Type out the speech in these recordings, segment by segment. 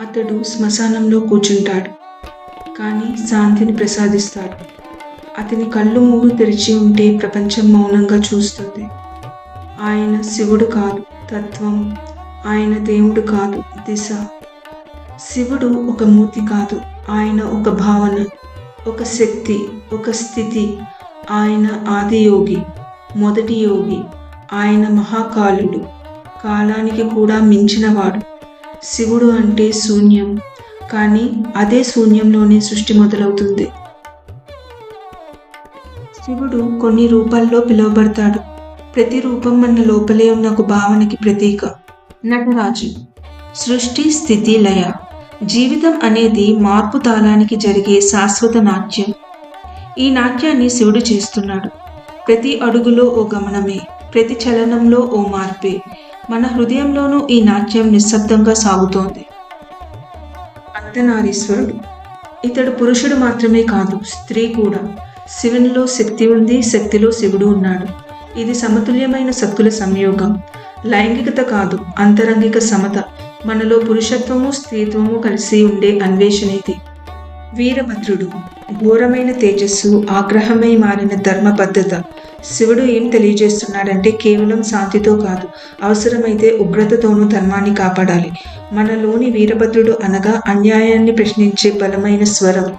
అతడు శ్మశానంలో కూర్చుంటాడు. కానీ శాంతిని ప్రసాదిస్తాడు. అతని కళ్ళు మూడు తెరిచి ఉంటే ప్రపంచం మౌనంగా చూస్తుంది. ఆయన శివుడు కాదు తత్వం. ఆయన దేవుడు కాదు దిశ. శివుడు ఒక మూర్తి కాదు ఆయన ఒక భావన. ఒక శక్తి ఒక స్థితి. ఆయన ఆది యోగి మొదటి యోగి. ఆయన మహాకాలుడు. కాలానికి కూడా మించినవాడు. శివుడు అంటే శూన్యం కానీ అదే శూన్యంలోనే సృష్టి మొదలవుతుంది. శివుడు కొన్ని రూపాల్లో పిలువబడతాడు. ప్రతి రూపం మన లోపలే ఉన్న ఒక భావనకి ప్రతీక. నటరాజు సృష్టి స్థితి లయ. జీవితం అనేది మార్పు తాళానికి జరిగే శాశ్వత నాట్యం. ఈ నాట్యాన్ని శివుడు చేస్తున్నాడు. ప్రతి అడుగులో ఓ గమనమే ప్రతి చలనంలో ఓ మార్పే. మన హృదయంలోనూ ఈ నాట్యం నిశ్శబ్దంగా సాగుతోంది. అర్ధనారీశ్వరుడు ఇతడు పురుషుడు మాత్రమే కాదు స్త్రీ కూడా. శివునిలో శక్తి ఉంది శక్తిలో శివుడు ఉన్నాడు. ఇది సమతుల్యమైన శక్తుల సంయోగం. లైంగికత కాదు అంతరంగిక సమత. మనలో పురుషత్వము స్త్రీత్వము కలిసి ఉండే అన్వేషణ ఇది. వీరభద్రుడు ఘోరమైన తేజస్సు ఆగ్రహమై మారిన ధర్మబద్ధత శివుడు ఏం తెలియజేస్తున్నాడంటే కేవలం శాంతితో కాదు అవసరమైతే ఉగ్రతతోనూ ధర్మాన్ని కాపాడాలి. మనలోని వీరభద్రుడు అనగా అన్యాయాన్ని ప్రశ్నించే బలమైన స్వరం.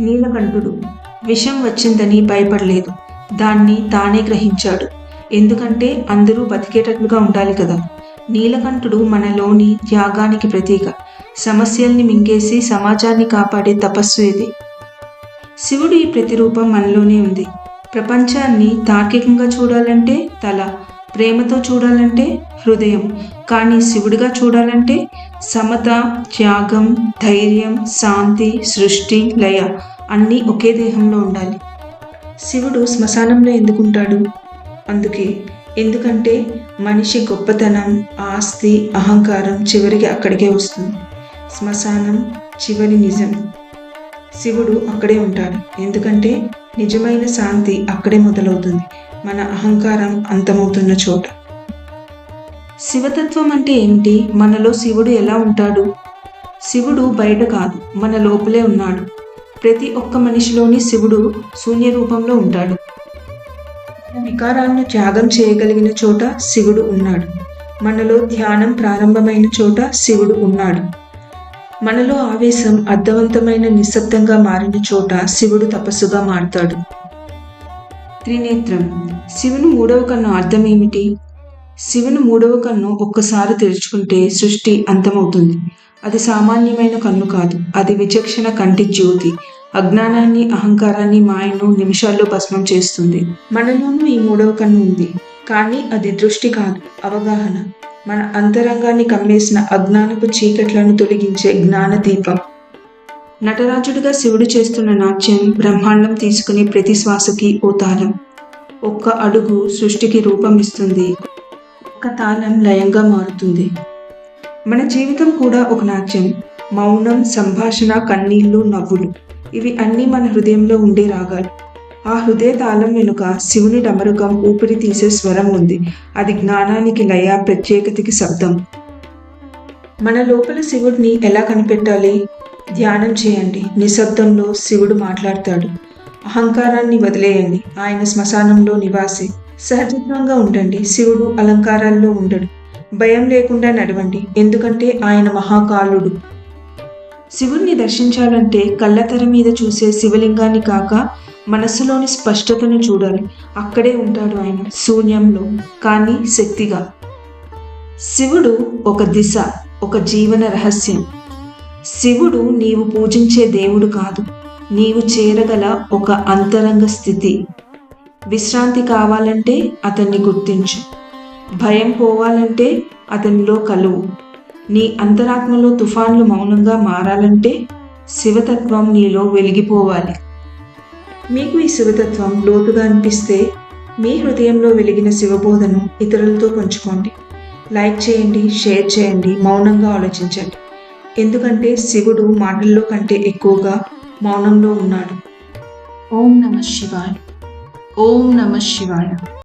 నీలకంఠుడు విషం వచ్చిందని భయపడలేదు. దాన్ని తానే గ్రహించాడు. ఎందుకంటే అందరూ బతికేటట్లుగా ఉండాలి కదా. నీలకంఠుడు మనలోని త్యాగానికి ప్రతీక. సమస్యల్ని మింగేసి సమాజాన్ని కాపాడే తపస్సు ఇది. శివుడు ఈ ప్రతిరూపం మనలోనే ఉంది. ప్రపంచాన్ని తార్కికంగా చూడాలంటే తల ప్రేమతో చూడాలంటే హృదయం. కానీ శివుడిగా చూడాలంటే సమత త్యాగం ధైర్యం శాంతి సృష్టి లయ అన్నీ ఒకే దేహంలో ఉండాలి. శివుడు శ్మశానంలో ఎందుకుంటాడు? అందుకే. ఎందుకంటే మనిషి గొప్పతనం ఆస్తి అహంకారం చివరికి అక్కడికే వస్తుంది. శ్మశానం చివరి నిజం. శివుడు అక్కడే ఉంటాడు. ఎందుకంటే నిజమైన శాంతి అక్కడే మొదలవుతుంది. మన అహంకారం అంతమవుతున్న చోట. శివతత్వం అంటే ఏమిటి? మనలో శివుడు ఎలా ఉంటాడు? శివుడు బయట కాదు మన లోపలే ఉన్నాడు. ప్రతి ఒక్క మనిషిలోని శివుడు శూన్య రూపంలో ఉంటాడు. మన వికారాలను త్యాగం చేయగలిగిన చోట శివుడు ఉన్నాడు. మనలో ధ్యానం ప్రారంభమైన చోట శివుడు ఉన్నాడు. మనలో ఆవేశం అర్థవంతమైన నిశ్శబ్దంగా మారిన చోట శివుడు తపస్సుగా మారుతాడు. త్రినేత్రం శివుని మూడవ కన్ను అర్థం ఏమిటి? శివుని మూడవ కన్ను ఒక్కసారి తెరుచుకుంటే సృష్టి అంతమవుతుంది. అది సామాన్యమైన కన్ను కాదు. అది విచక్షణ కంటి జ్యోతి. అజ్ఞానాన్ని అహంకారాన్ని మాయను నిమిషాల్లో భస్మం చేస్తుంది. మనలోనూ ఈ మూడవ కన్ను ఉంది. కానీ అది దృష్టి కాదు అవగాహన. మన అంతరంగాన్ని కమ్మేసిన అజ్ఞానపు చీకట్లను తొలగించే జ్ఞాన దీపం. నటరాజుడిగా శివుడు చేస్తున్న నాట్యం బ్రహ్మాండం తీసుకునే ప్రతి శ్వాసకి ఓ తాళం. ఒక్క అడుగు సృష్టికి రూపం ఇస్తుంది ఒక్క తాళం లయంగా మారుతుంది. మన జీవితం కూడా ఒక నాట్యం. మౌనం సంభాషణ కన్నీళ్ళు నవ్వులు. ఇవి అన్నీ మన హృదయంలో ఉండే రాగాలు. ఆ హృదయ తాళం వెనుక శివుని డమరుకం ఊపిరి తీసే స్వరం ఉంది. అది జ్ఞానానికి లయ ప్రత్యేకతకి శబ్దం. మన లోపల శివుడిని ఎలా కనిపెట్టాలి? ధ్యానం చేయండి. నిశ్శబ్దంలో శివుడు మాట్లాడతాడు. అహంకారాన్ని వదిలేయండి. ఆయన శ్మశానంలో నివాసి. సహజత్వంగా ఉండండి. శివుడు అలంకారాల్లో ఉండడు. భయం లేకుండా నడవండి. ఎందుకంటే ఆయన మహాకాలుడు. శివుణ్ణి దర్శించాలంటే కళ్ళతెర మీద చూసే శివలింగాన్ని కాక మనస్సులోని స్పష్టతను చూడాలి. అక్కడే ఉంటాడు ఆయన శూన్యంలో కానీ శక్తిగా. శివుడు ఒక దిశ ఒక జీవన రహస్యం. శివుడు నీవు పూజించే దేవుడు కాదు. నీవు చేరగల ఒక అంతరంగ స్థితి. విశ్రాంతి కావాలంటే అతన్ని గుర్తించు. భయం పోవాలంటే అతనిలో కలువు. నీ అంతరాత్మలో తుఫాన్లు మౌనంగా మారాలంటే శివతత్వం నీలో వెలిగిపోవాలి. మీకు ఈ శివతత్వం లోతుగా అనిపిస్తే మీ హృదయంలో వెలిగిన శివబోధను ఇతరులతో పంచుకోండి. లైక్ చేయండి షేర్ చేయండి మౌనంగా ఆలోచించండి. ఎందుకంటే శివుడు మాటల్లో కంటే ఎక్కువగా మౌనంలో ఉన్నాడు. ఓం నమ శివాయ. ఓం నమ శివాయ.